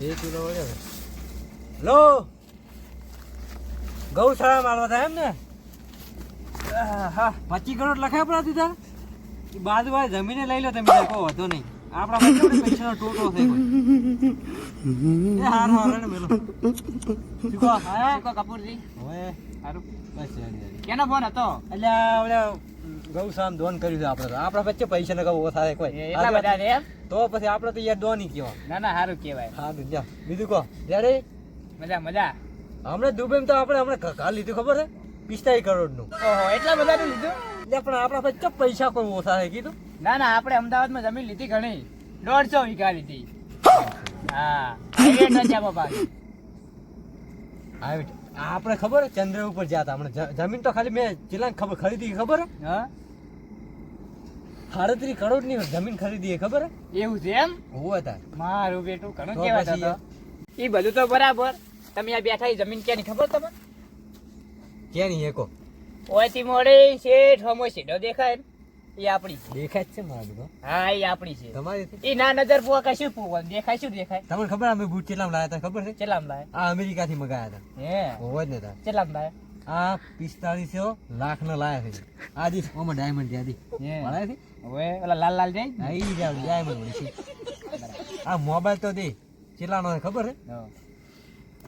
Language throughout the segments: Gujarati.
બે કિલો વળે લો! ગૌશાળા મારવા થાય એમ ને? હા. પચીસ કરોડ લખાય પડા તું? તાર ઈ જમીને લઈ લો તમે કોઈ વાંધો નહીં. આપણા પૈસાનો ટોટો થઈ એ હારું હારું ને મેલો. કહો? આયા કપૂરજી? હવે સારું બસ. કેનો ફોન હતો? એટલે ઓલા ધોન દોન કર્યું છે આપણે તો. આપણા વચ્ચે પૈસા ન ઓછા થાય કોઈ. એટલા બધા છે તો પછી આપણે તો યાર દોની કહેવા ના ના સારું કહેવાય. હા દુનિયા બીજું કહો. જ્યારે મજા મજા. હમણાં દુબઈમાં તો આપણે હમણાં કાલ લીધું ખબર છે? પિસ્તાળીસ કરોડનું. ઓહો એટલા બધા લીધું? એટલે પણ આપણા વચ્ચે પૈસા કોઈ ઓછા થાય કીધું? ના ના આપણે અમદાવાદમાં જમીન લીધી ઘણી. દોઢસો વીઘા લીધી. હા! બાપા હા બેટા. આ આપણે ખબર ચંદ્ર ઉપર જ્યાં હતા. હમણાં જમીન તો ખાલી મેં ચેલા ખબર ખરીદી ખબર હે? સાડત્રીસ કરોડની જમીન ખરીદી ખબર એવું છે એમ? હોવે તાર. મારું બેટું ઘણું કેવા હતા. એ બધું તો બરાબર. તમે આ બેઠા એ જમીન ક્યાંની ખબર તમને? ક્યાં નહીં એકો ઓયથી મોડી શેઠ હમો શેઠો દેખાય ને. એ આપણી. દેખાય છે મારા બધો હા એ આપણી છે. તમારી એ ના નજર પુઆ કશું પુઆ દેખાય શું દેખાય? તમને ખબર અમે બૂટ લાયા હતા ખબર છે? ચેલામ લાય? આ અમેરિકાથી મગાયા હતા. હે. જ ને તાર ચેલામ લાય? આ પિસ્તાળીસો લાખ નો લાયા છે. આ ઓમાં ડાયમંડ છે આ દી. છે? હવે ઓલા લાલ લાલ જાય હા ઈ જાવ ડાયમંડ છે. આ મોબાઈલ તો દે. કેટલાનો ખબર છે.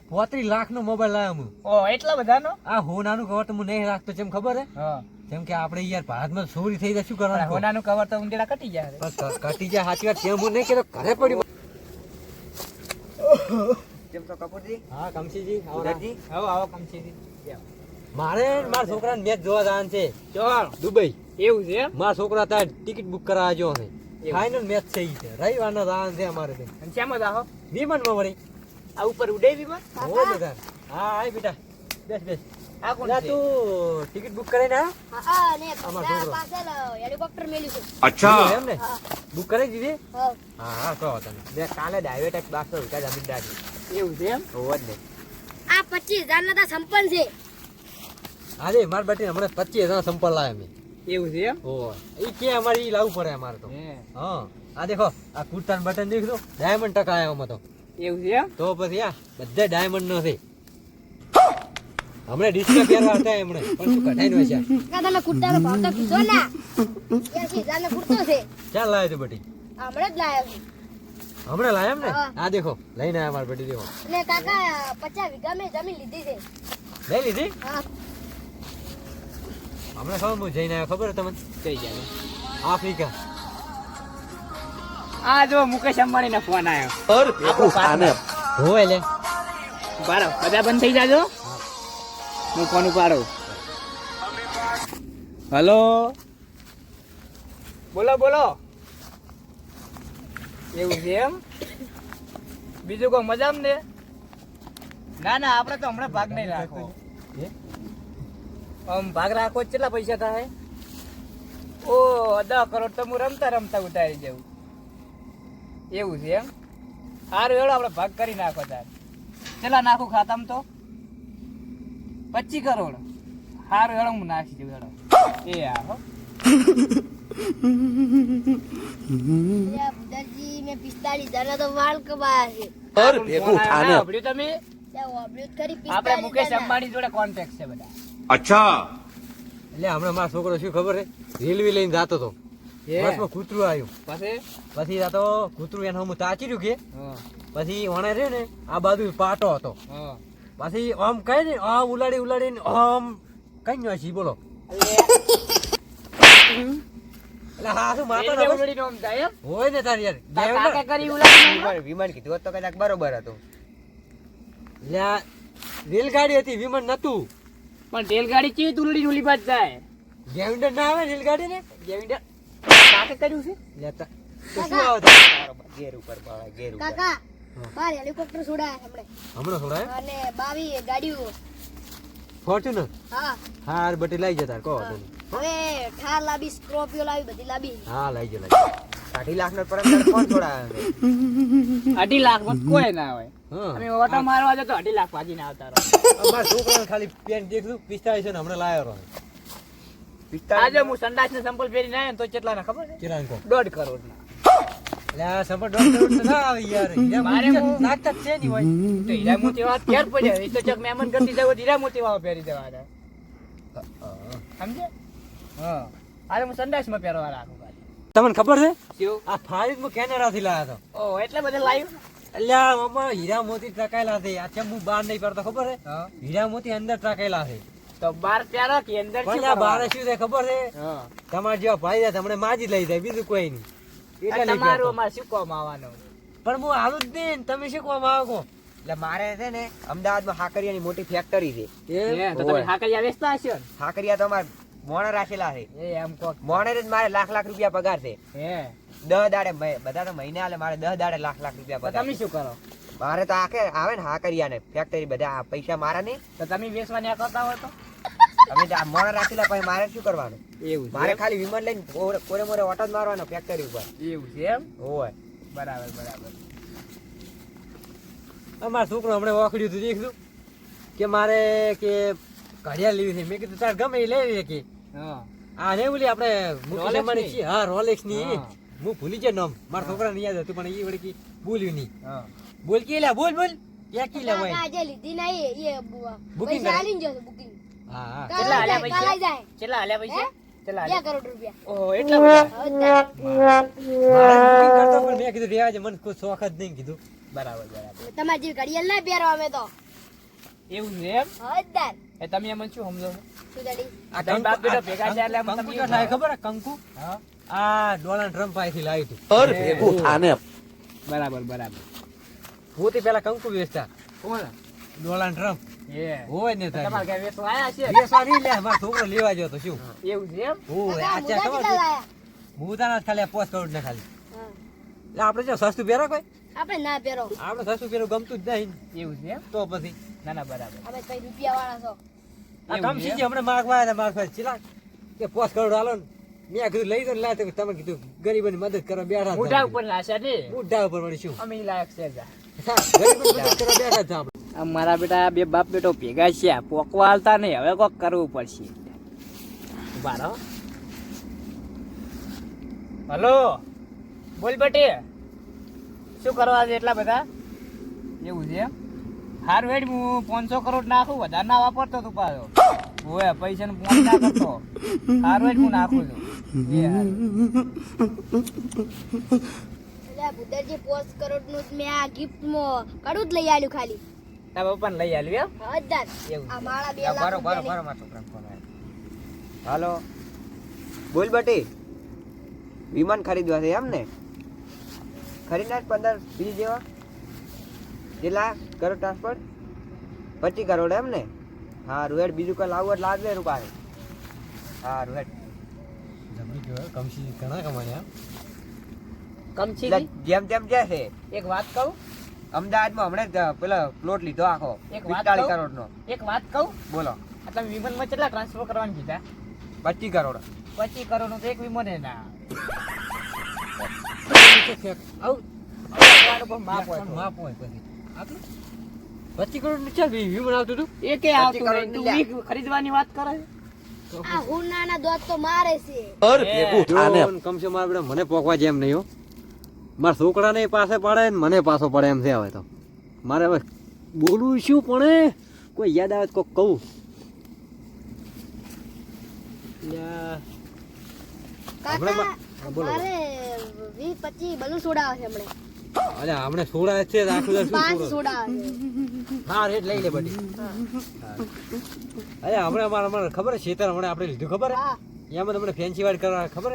પોત્રીસ લાખ નો મોબાઈલ લાવ્યો હું ઓ એટલા બધાનો? આ હોનાનું કવર તો હું નહીં રાખતો જેમ ખબર હે હા. જેમ કે આપણે યાર ભારતમાં ચોરી થઈ જાય શું કરવાનું હોનાનું કવર તો ઊંધેડા કટી જાય. બસ કટી જાય સાચી વાત કેમ હું નહીં કહેતો ઘરે પડ્યું કેમ તો કપૂરજી? હા કમસીજી આવો ઉદરજી આવો આવો કમસી મારે મારા છોકરાને મેચ જોવા જવાનું છે. ચાલ. દુબઈ. એવું છે મારા છોકરા ત્યાં ટિકિટ બુક કરાવવા જો છે. ફાઇનલ મેચ છે ઈ છે. રવિવારનો જવાનું છે અમારે તે અને શ્યામ આવો વિમાનમાં વળી. આ ઉપર ઉડે વિમાન? હો બધા. હા આય બેટા. બેસ બેસ. ટિકિટ બુક હા ને આમાં પેલા છોકરો. હેલિકોપ્ટર મેલ્યું છે અચ્છા. એમ ને બુક કરાવી દીધી? હા. હા કહો તમે બે કાલે ડાયવેટ બારસો રૂપિયા જમીન દાદી એવું છે એમ? હોવ જ નહીં. આ પચીસ હજાર ના સંપન્ન છે. અરે માર બેટી હમણાં પચીસ હજાર સંપલ લાવે અમે એવું છે એમ? ઓ એ કે અમારે એ લાવવું પડે અમારે તો. હા. આ દેખો આ કુર્તા બટન દેખો ડાયમંડ ટકા આવ્યો તો. એવું છે એમ? તો પછી આ બધા ડાયમંડ નો છે. હમણાં ડિસ્પ્લે પહેરવા હતા એમણે. પણ શું કઢાઈ નો છે? કા તમે કુર્તાનો ભાવ તો કીધો ના. એસી હજાર નો કુર્તો છે. ચાલ લાવે તું બેટી? હમણાં જ લાવ્યો છું. હમણાં લાયા એમ ને આ દેખો લઈને આયા મારી બેટી દેખો. ને કાકા પચાસ વીઘા મેં જમીન લીધી છે. લઈ લીધી? હા. હમણાં ખબર હું જઈને આવ્યો ખબર તમને? થઈ જાય આફ્રિકા આ જો મુકેશ અંબાણી નો ફોન આવ્યો હોય લે. બરાબર બધા બંધ થઈ જાજો. હું ફોન હલો? બોલો બોલો. એવું છે એમ? બીજું કોઈ મજા ને? ના ના, આપણે તો હમણાં ભાગ નહીં રાખો. આમ ભાગ રાખો કેટલા પૈસા થાય? ઓ દસ કરોડ તો હું રમતા રમતા ઉતારી જવું એવું છે એમ? સારું એવડો આપણે ભાગ કરી નાખો તાર. કેટલા નાખું ખાતામાં તો? પચીસ કરોડ. સારું એવડો હું નાખી દઉં એવડો એ આ હો. અલ્યા મેં પિસ્તાલીસ હજાર તો છે? તમે? આપણે મુકેશ અંબાણી જોડે કોન્ટેક્ટ છે બધા. એટલે હમણાં મારો છોકરો શું ખબર છે? રેલવે લઈને જાતો હતો. એ. બસમાં કૂતરું આવ્યું. પછી? પછી આ કૂતરું એને હું તાચી રહ્યું કે પછી વણે રે ને આ બાજુ પાટો હતો. હા. પછી આમ કઈ ને આમ ઉલાડી ઉલાડીને આમ કઈ નો છી બોલો? હોય? ને તાર યાર? વિમાન કીધું તો કદાચ બરોબર હતું. રેલગાડી હતી વિમાન નતું. પણ રેલગાડી કેવી તુલડી ઉલી બાજ જાય? ગેવિન્ડર ના આવે રેલગાડી ને જેવી કાકે કર્યું છે? લેતા શું આવે ગેર ઉપર ગેર ઉપર. કાકા. બાર હેલિકોપ્ટર છોડાયા હમણે. હમણે થોડા અને બાવી ગાડીઓ. ફોર્ચ્યુનર? હા. હાર બટી લઈ જતા કો હવે ઠાર લાવી સ્કોર્પિયો લાવી બધી લાવી. હા લઈ જ લઈ અઢી લાખ નો પરમ કોણ છોડાવે અઢી લાખમાં કોઈ ના હોય. ઓટો મારવા જતો અઢી લાખ ભાગીને આવતા રહો. અમારા છોકરાને ખાલી પેન્ટ દેખલું પિસ્તાળીસો ને હમણાં લાયો રહો આજે હું સંડાસ ને સંપલ ફેરી ના તો કેટલા ના ખબર છે? દોઢ કરોડ ના એટલે આ સપોર્ટ ડોક્ટર ના આવે યાર. મારે હું- નાટક છે નહીં હોય. તો હીરા મોતી વાળા ક્યાર પડ્યા એ તો ચક મહેમાન કરતી જાવ હીરા મોતી વાળા પહેરી દેવાના સમજે હા. અરે હું સંડાસમાં પહેરવા રાખું તમને ખબર છે? આ ફારીદ હું કેનેડા થી લાવ્યો હતો ઓ એટલે બધા લાઈવ અલ્યા મમ્મા હીરા મોતી ટકાયેલા છે. આ ચંબુ બહાર નહીં પડતો ખબર છે? હા. હીરા મોતી અંદર ટકાયેલા છે. તો બાર પહેરો કે અંદર કરવાનું? શું છે ખબર છે? હા. તમારે જેવા ભાઈ છે તમને માજી લઈ જાય બીજું કોઈ નહીં. તમારું. અમારે શું કામ આવવાનું? પણ હું આવું જ નહીં તમે શું માંગો એટલે મારે છે ને અમદાવાદમાં હાકરિયાની મોટી ફેક્ટરી છે. હે, તો તમે હાકરિયા વેચતા હશો હાકરિયા તો અમારે મોણે રાખેલા છે. એ એમ કોક મોણે જ મારે લાખ લાખ રૂપિયા પગાર છે. હે. દહ દાડે બધા તો મહિને આલે મારે દહ દાડે લાખ લાખ રૂપિયા પગાર તમે શું કરો? મારે તો આખે આવે ને હાકરિયા ને ફેક્ટરી બધા પૈસા મારા નહીં. તો તમે વેચવા ન્યા કરતા હોય તો? અમે તો આ મોણે રાખેલા પછી મારે શું કરવાનું? એવું મારે ખાલી વિમાન લઈને કોરે- કોરે મોરે ઓટો જ મારવાનો ફેક્ટરી ઉપર. એવું છે એમ? હોય. બરાબર બરાબર. અમાર છોકરો હમણાં ઓખડ્યું હતું દેખતું કે મારે કે ઘડિયાળ લેવી છે. મેં કીધું તાર ગમે એ લેવી કે? હા. આ ને ઓલી આપણે મુકેશ હા રોલેક્સની. હું. ભૂલી જાય નામ. મારા છોકરાને યાદ હતું પણ એ વળી કી બોલ્યું નહીં. બોલ કે લે બોલ બોલ. ક્યાં કી લેવાય આજે લીધી નહીં એ બુવા બુકિંગ કરી booking. હા હા. કેટલા આલ્યા પૈસા? કેટલા હાલ્યા પૈસા? બે કરોડ રૂપિયા. ઓહો એટલા બધા. હવે મારે booking કરતો પણ મેં કીધું રેવા દે, મને કોઈ શોખ જ નહીં કીધું. બરાબર બરાબર. તમારે જેવી ઘડિયાળ ના પહેરો અમે તો. એવું છે એમ? હવે એ તમે એમ શું સમજો. શું દાડી? આ તમે બાપ બેટા ભેગા થયા એટલે કંકુ તમને થાય ખબર કંકુ? હા. આ ડોનાલ્ડ ટ્રમ્પ પાસેથી લાવ્યું હતું. બરાબર બરાબર. પોતે પેલા કંકુ વેચતા. કોણ? ડોનાલ્ડ ટ્રમ્પ એ હોય ને તમારે તારી ઘરે આયા છે? બેસવા નહીં લે મારો છોકરો લેવા ગયો તો શું? એવું છે એમ? હોય કાકા, ખબર કેટલા હું તારા ખાલી પોસ્ટ કરોડ ને ખાલી. એટલે આપણે જો સસ્તું પહેરો કોઈ? આપણે ના પહેરો. આપણે સસ્તું પહેરો ગમતું જ નહીં. એવું છે તો પછી? ના ના બરાબર. અમે કઈ રૂપિયા વાળા છો. આ એવું કમસી છે? હમણાં માગવા આવ્યા મારા પાસે ચીલા કે પોસ્ટ કરોડ હાલો ને. મેં કીધું લઈ દો ને લાય તમે કીધું ગરીબોની મદદ કરવા બેઠા મોઢા ઉપર નાશા ને? મોઢા ઉપર વળી શું? અમે લાયક છે જા. મદદ કરવા બેઠા હતા આપણે. મારા બેટા બે બાપ બેટો ભેગા છે. પોકવા હાલતા નહીં. હવે કોક કરવું પડશે. બારો હલો. બોલ બેટી. શું કરવા છે એટલા બધા? એવું છે હાર વેડ હું પાંચસો કરોડ નાખું વધારે ના વાપરતો તું પાછો. હોય પૈસા નું ફોન ના કરતો. હારું વેડ હું નાખું છું. પોસ્ટ કરોડનું મેં આ ગિફ્ટમાં કડું જ લઈ આવ્યું ખાલી. તારા પપ્પાને લઈ આલ્યો એમ? એવું આ માળા બે આ લાખ ભરો ભરો. ભરો મારા છોકરાનો ફોન આવ્યો. હાલો. બોલ બટી. વિમાન ખરીદવા છે એમ ને? ખરીદના પંદર બીજી જેવા? કેટલા કરોડ ટ્રાન્સફર પચીસ કરોડ એમ ને? હા રૂહેડ બીજું કઈ લાવવું એટલે લાગે રૂપાણી હા રૂહેડ જમી ગયો કમસી ઘણા કમાયા કમછી જેમ જેમ છે. એક વાત કહું અમદાવાદમાં હમણાં જ પેલો પ્લોટ લીધો આખો એક વાત પિસ્તાળીસ કહું? કરોડ નો એક વાત કહું? બોલો. તમે વિમાનમાં કેટલા ટ્રાન્સફર કરવાનું કીધા પચીસ કરોડ. પચીસ કરોડનું તો એક વિમાન ના માપ હોય પછી. પચીસ કરોડનું ચાલ વિમન આવતું હતું? એ કે આવતું ખરીદવાની વાત કરે આ હુનાના દોત તો મારે છે. જો કમસે મારા મને પોકવા જેમ નહીં હો. મારા છોકરાને પાસે પડે ને મને પાછો પડે એમ છે હવે તો. મારે હવે બોલવું શું પણ કોઈ યાદ આવે તો કહું. બોલો. હમણે. સોડા છે હા રેટ લઈ લે બધી. અરે હમણાં અમારે અમારે ખબર છે શેતર હમણાં આપણે લીધું ખબર હા? એમાં તમને ફેન્સી વાડ કરવા ખબર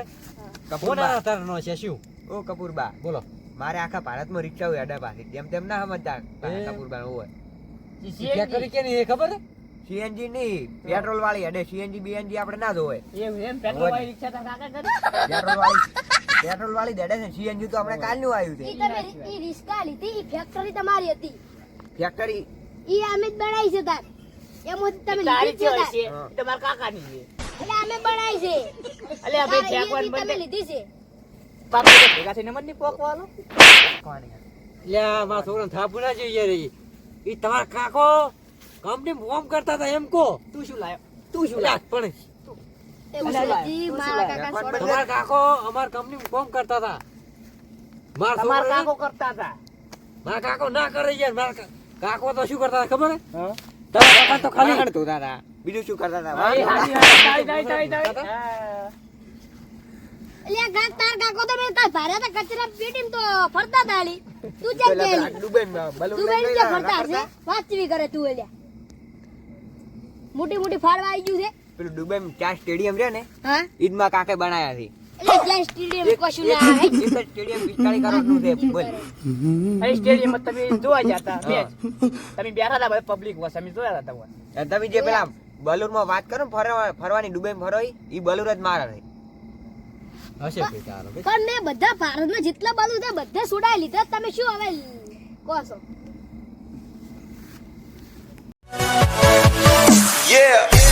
આ તારા નો છે શું? ઓ કપૂરબા બોલો. મારે આખા ભારતમાં રિક્ષા હોય અડા પાસે. તેમ તેમ ના સમજતા. કપૂરબા હોય. ચેક કરી કે નહીં એ ખબર? સીએનજી નહીં પેટ્રોલ વાળી અડે. સીએનજી બીએનજી આપણે ના જોવે એમ? પેટ્રોલ વાળી રિક્ષા તો કાકા કરે. પેટ્રોલ વાળી પેટ્રોલ વાળી દડે છે. સીએનજી તો આપણે કાલનું આવ્યું છે. તમે ઈ રિસ્કા લીધી ઈ ફેક્ટરી તમારી હતી. ફેક્ટરી ઈ અમે જ બનાવી છે તાર. એમ તમે લીધી છે છે હોય તાર. છે એ તમારા કાકાની છે. એટલે અમે બનાવી છે. અલે અમે ઈ તમે બંધ લીધી છે. તો ભેગા થઈને પોકવાનો મારા થાપું ના જોઈએ તમારા કાકો કંપની ફોર્મ કરતા હતા એમ કો તું શું લાયો તું શું પણ તમારા કાકો અમાર કંપની ફોર્મ કરતા હતા માર કાકો કરતા હતા મારા કાકો ના કરે યાર મારા કાકો તો શું કરતા હતા ખબર હે? કાકા તો ખાલી વાહણ હતા બીજું શું કરતા હતા હા, એ વાહણ હાચી વાત. તાળી, તાળી, તાળી, તાળી. હા. એટલે આ તાર કાકો તો મે તાર ભારે તો કચરા પીટીમ તો ફરતા હતા તું ચેક પેલા પેલા ગયેલી બલૂન ફરતા છે હશે? વાતચીત કરે તું એલે મોટી મોટી ફાળવા આવી ગયું છે. પેલું દુબઈમાં ત્યાં સ્ટેડિયમ રે ને? હા? ઈદમાં કાકે બનાયા છે. એટલે ક્યાં સ્ટેડિયમ કશું ના આવે? એક સ્ટેડિયમ 45 કરોડનું છે બોલ. અહીં સ્ટેડિયમમાં તમે જોવા જતા મેચ તમે બેરા હતા બધા પબ્લિક વસ અમે જોયા હતા તમે જે પેલા બલૂનમાં વાત કરો ફરવા ફરવાની દુબઈ માં ઈ, ઈ બલૂન જ મારા છે. હશે બિચારો. પણ મેં બધા ભારતના જેટલા બાજુ હતા બધા સુડાઈ લીધા તમે શું હવે કહો છો Yeah.